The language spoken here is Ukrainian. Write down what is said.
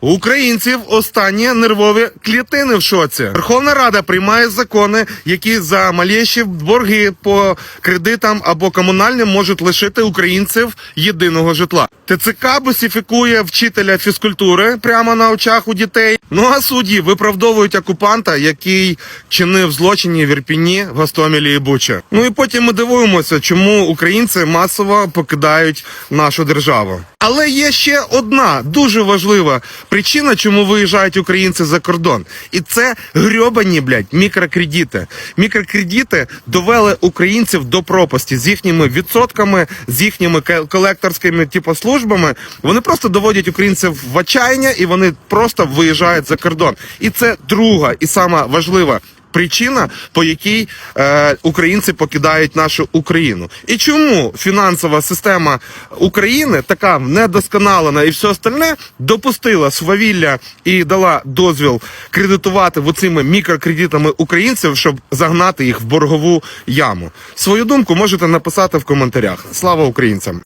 Українців останні нервові клітини в шоці. Верховна Рада приймає закони, які за маліші борги по кредитам або комунальним можуть лишити українців єдиного житла. ТЦК босифікує вчителя фізкультури прямо на очах у дітей. Ну а судді виправдовують окупанта, який чинив злочині в Ірпіні, Гостомелі і Бучі. Ну і потім ми дивуємося, чому українці масово покидають нашу державу. Але є ще одна дуже важлива причина, чому виїжджають українці за кордон, і це грьобані, блядь, мікрокредити. Мікрокредити довели українців до пропасті з їхніми відсотками, з їхніми колекторськими типу службами. Вони просто доводять українців в отчаяння і вони просто виїжджають за кордон. І це друга і сама важлива причина, по якій е, українці покидають нашу Україну. І чому фінансова система України, така недосконалена і все остальне, допустила свавілля і дала дозвіл кредитувати оцими мікрокредитами українців, щоб загнати їх в боргову яму. Свою думку можете написати в коментарях. Слава українцям!